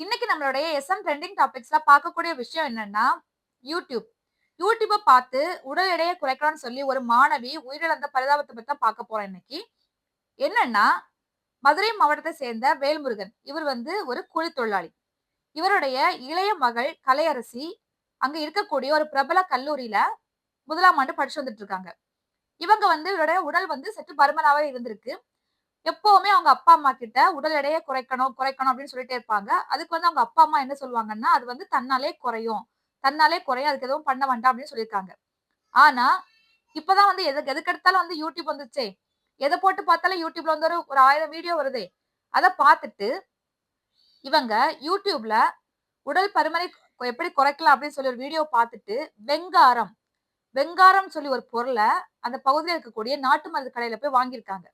இன்னைக்கு நம்மளுடைய SM trending டாபிக்ஸ்ல பார்க்கக்கூடிய விஷயம் என்னன்னா யூடியூப் யூடியூப்பை பார்த்து உடல் எடையை குறைக்கலாம்னு சொல்லி ஒரு மாணவி உயிரிழந்த பரிதாபத்தை பத்தி தான் பார்க்க போறோம் இன்னைக்கு. என்னன்னா மதுரை மாவட்டத்தை சேர்ந்த வேல்முருகன். இவர் வந்து ஒரு கூலி தொழிலாளி. இவருடைய இளைய மகள் கலையரசி அங்க இருக்கக்கூடிய ஒரு பிரபல கல்லூரியில முதலாம் ஆண்டு படிச்சு வந்துட்டு இருக்காங்க. இவங்க வந்து இவருடைய உடல் வந்து சற்று பருமனாவே இருந்திருக்கு. எப்பவுமே அவங்க அப்பா அம்மா கிட்ட உடல் எடையை குறைக்கணும் குறைக்கணும் அப்படின்னு சொல்லிட்டே இருப்பாங்க. அதுக்கு வந்து அவங்க அப்பா அம்மா என்ன சொல்லுவாங்கன்னா அது வந்து தன்னாலே குறையும். தன்னாலே குறையும். அதுக்கு எதுவும் பண்ண வேண்டாம் அப்படின்னு சொல்லியிருக்காங்க. ஆனா இப்பதான் வந்து எதுக்கு எதுக்கெடுத்தாலும் வந்து யூடியூப் வந்துச்சே எதை போட்டு பார்த்தாலும் யூடியூப்ல வந்து ஒரு ஒரு ஆயிரம் வீடியோ வருதே. அதை பார்த்துட்டு இவங்க யூடியூப்ல உடல் பருமனை எப்படி குறைக்கலாம் அப்படின்னு சொல்லி ஒரு வீடியோ பார்த்துட்டு வெங்காரம் வெங்காரம் சொல்லி ஒரு பொருளை அந்த பகுதியில் இருக்கக்கூடிய நாட்டு மருந்து கடையில போய் வாங்கியிருக்காங்க.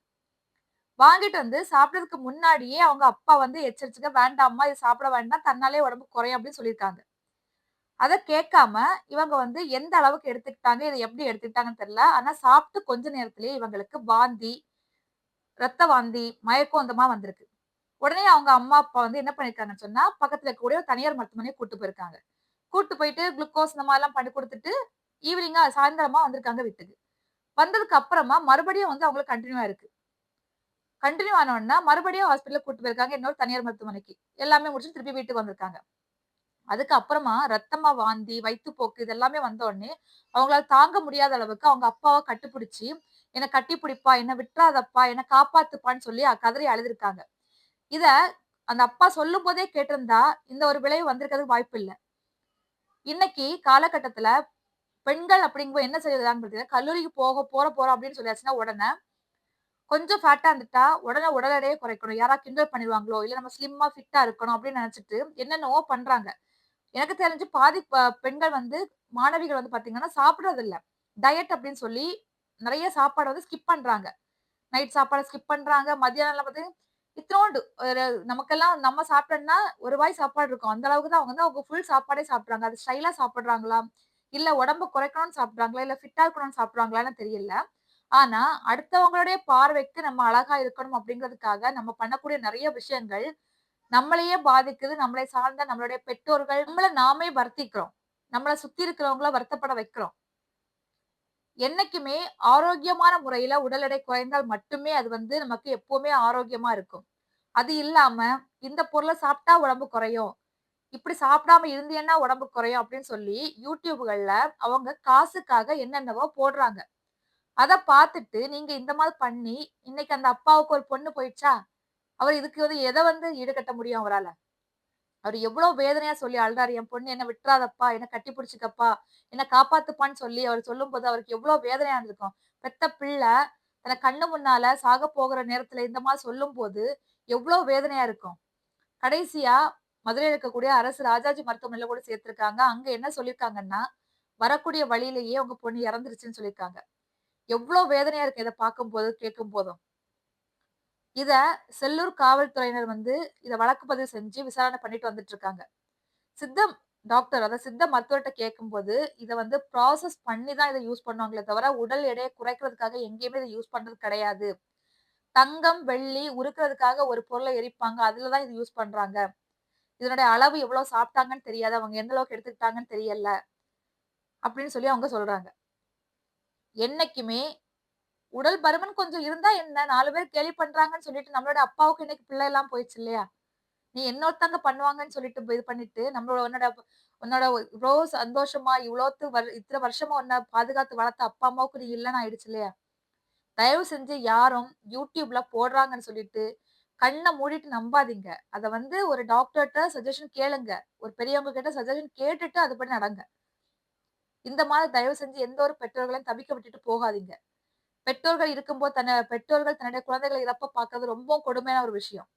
வாங்கிட்டு வந்து சாப்பிட்றதுக்கு முன்னாடியே அவங்க அப்பா வந்து எச்சரிச்சுக்க வேண்டாமா இது சாப்பிட வேண்டாம் தன்னாலே உடம்பு குறையும் அப்படின்னு சொல்லியிருக்காங்க. அதை கேட்காம இவங்க வந்து எந்த அளவுக்கு எடுத்துக்கிட்டாங்க இதை எப்படி எடுத்துக்கிட்டாங்கன்னு தெரியல. ஆனா சாப்பிட்டு கொஞ்ச நேரத்திலேயே இவங்களுக்கு வாந்தி ரத்த வாந்தி மயக்கம் அந்த மாதிரி வந்திருக்கு. உடனே அவங்க அம்மா அப்பா வந்து என்ன பண்ணிருக்காங்கன்னு சொன்னா பக்கத்துல இருக்கக்கூடிய ஒரு தனியார் மருத்துவமனையை கூட்டு போயிருக்காங்க. கூட்டு போயிட்டு குளுக்கோஸ் இந்த மாதிரி எல்லாம் பண்ணி கொடுத்துட்டு ஈவினிங்கா சாயந்தரமா வந்திருக்காங்க வீட்டுக்கு. வந்ததுக்கு அப்புறமா மறுபடியும் வந்து அவங்களுக்கு கண்டினியூவா இருக்கு. கண்டினியூ ஆனோடனே மறுபடியும் ஹாஸ்பிட்டல் கூட்டு போயிருக்காங்க இன்னொரு தனியார் மருத்துவமனைக்கு. எல்லாமே முடிச்சு திருப்பி வீட்டுக்கு வந்திருக்காங்க. அதுக்கு அப்புறமா ரத்தமா வாந்தி வயிற்றுப்போக்கு இது எல்லாமே அவங்களால தாங்க முடியாத அளவுக்கு அவங்க அப்பாவை கட்டுப்பிடிச்சி என்னை கட்டி பிடிப்பா என்னை விட்டுறாதப்பா என்னை காப்பாத்துப்பான்னு சொல்லி கதறி அழுதுருக்காங்க. இத அந்த அப்பா சொல்லும் போதே கேட்டிருந்தா இந்த ஒரு விளைவு வந்திருக்கிறதுக்கு வாய்ப்பு இல்லை. இன்னைக்கு காலகட்டத்துல பெண்கள் அப்படிங்கும்போது என்ன செய்யறாங்க பார்த்தீங்கன்னா கல்லூரிக்கு போக போற போறோம் அப்படின்னு சொல்லியாச்சுன்னா உடனே கொஞ்சம் ஃபேட்டா இருந்துட்டா உடனே உடல் எடையை குறைக்கணும். யாரா கிண்டல் பண்ணிடுவாங்களோ இல்ல நம்ம ஸ்லிம்மா ஃபிட்டா இருக்கணும் அப்படின்னு நினைச்சிட்டு என்னென்னவோ பண்றாங்க. எனக்கு தெரிஞ்சு பாதி ப- பெண்கள் வந்து மாணவிகள் வந்து பாத்தீங்கன்னா சாப்பிடறது இல்ல டயட் அப்படின்னு சொல்லி நிறைய சாப்பாடு வந்து ஸ்கிப் பண்றாங்க. நைட் சாப்பாடு ஸ்கிப் பண்றாங்க. மத்தியானம் பார்த்தீங்கன்னா இத்தனோண்டு ஒரு நமக்கெல்லாம் நம்ம சாப்பிட்டோம்னா ஒரு வாய் சாப்பாடு இருக்கும். அந்த அளவுக்கு தான் அவங்க வந்து அவங்க ஃபுல் சாப்பாடே சாப்பிட்றாங்க. அது ஸ்டைலா சாப்பிட்றாங்களா? இல்ல உடம்பு குறைக்கணும்னு சாப்பிட்றாங்களா? இல்ல ஃபிட்டா இருக்கணும்னு சாப்பிட்றாங்களான்னு தெரியல. ஆனா அடுத்தவங்களுடைய பார்வைக்கு நம்ம அழகா இருக்கணும் அப்படிங்கிறதுக்காக நம்ம பண்ணக்கூடிய நிறைய விஷயங்கள் நம்மளையே பாதிக்குது நம்மளை சார்ந்த நம்மளுடைய பெற்றோர்கள் நம்மள நாமே வருத்திக்கிறோம். நம்மளை சுத்தி இருக்கிறவங்கள வருத்தப்பட வைக்கிறோம். என்னைக்குமே ஆரோக்கியமான முறையில உடல் எடை குறைந்தால் மட்டுமே அது வந்து நமக்கு எப்பவுமே ஆரோக்கியமா இருக்கும். அது இல்லாம இந்த பொருளை சாப்பிட்டா உடம்பு குறையும். இப்படி சாப்பிடாம இருந்தேன்னா உடம்பு குறையும் அப்படின்னு சொல்லி யூடியூப்கள்ல அவங்க காசுக்காக என்னென்னவோ போடுறாங்க. அதை பார்த்துட்டு நீங்க இந்த மாதிரி பண்ணி இன்னைக்கு அந்த அப்பாவுக்கு ஒரு பொண்ணு போயிடுச்சா? அவர் இதுக்கு வந்து எதை வந்து ஈடுகட்ட முடியும் அவரால? அவர் எவ்வளவு வேதனையா சொல்லி அழுறாரு என் பொண்ணு என்ன விட்டுறாதப்பா என்ன கட்டி பிடிச்சிக்கப்பா என்ன காப்பாத்துப்பான்னு சொல்லி அவர் சொல்லும் போது அவருக்கு எவ்வளவு வேதனையா இருந்திருக்கும். பெத்த பிள்ளை தன கண்ணு முன்னால சாக போகிற நேரத்துல இந்த மாதிரி சொல்லும் போது எவ்வளவு வேதனையா இருக்கும். கடைசியா மதுரையில் இருக்கக்கூடிய அரசு ராஜாஜி மருத்துவமனையில கூட சேர்த்திருக்காங்க. அங்க என்ன சொல்லியிருக்காங்கன்னா வரக்கூடிய வழியிலேயே உங்க பொண்ணு இறந்துருச்சுன்னு சொல்லியிருக்காங்க எவ்வளோ வேதனையா இருக்கு இதை பார்க்கும் போது கேட்கும் போதும் இத செல்லூர் காவல்துறையினர் வந்து இத வழக்கு பதிவு செஞ்சு விசாரணை பண்ணிட்டு வந்துட்டு இருக்காங்க சித்தம் டாக்டர் அதாவது சித்த மருத்துவர்கிட்ட கேட்கும்போது இதை வந்து ப்ராசஸ் பண்ணி தான் இதை யூஸ் பண்ணுவாங்களே தவிர உடல் எடையை குறைக்கிறதுக்காக எங்கேயுமே இதை யூஸ் பண்றது கிடையாது. தங்கம் வெள்ளி உருக்குறதுக்காக ஒரு பொருளை எரிப்பாங்க அதுலதான் இது யூஸ் பண்றாங்க. இதனுடைய அளவு எவ்வளவு சாப்பிட்டாங்கன்னு தெரியாது அவங்க எந்த அளவுக்கு எடுத்துக்கிட்டாங்கன்னு தெரியல அப்படின்னு சொல்லி அவங்க சொல்றாங்க. என்னைக்குமே உடல் பருமன் கொஞ்சம் இருந்தா என்ன நாலு பேர் கேலி பண்றாங்கன்னு சொல்லிட்டு நம்மளோட அப்பாவுக்கு இன்னைக்கு பிள்ளை எல்லாம் போயிடுச்சு இல்லையா? நீ இன்னொருத்தங்க பண்ணுவாங்கன்னு சொல்லிட்டு இது பண்ணிட்டு நம்மளோட உன்னோட உன்னோட இவ்வளோ சந்தோஷமா இவ்வளோத்து வரு இத்தனை வருஷமா உன்னை பாதுகாத்து வளர்த்த அப்பா அம்மாவுக்கு நீ இல்லைன்னு ஆயிடுச்சு இல்லையா? தயவு செஞ்சு யாரும் யூடியூப்ல போடுறாங்கன்னு சொல்லிட்டு கண்ணை மூடிட்டு நம்பாதீங்க. அதை வந்து ஒரு டாக்டர்கிட்ட சஜஷன் கேளுங்க. ஒரு பெரியவங்க கிட்ட சஜஷன் கேட்டுட்டு அதுபடி நடங்க. இந்த மாதிரி தயவு செஞ்சு எந்த ஒரு பெற்றோர்களையும் தவிக்க விட்டுட்டு போகாதீங்க. பெற்றோர்கள் இருக்கும்போது தன்னை பெற்றோர்கள் தன்னுடைய குழந்தைகளை இறப்ப பார்க்கறது ரொம்ப கொடுமையான ஒரு விஷயம்.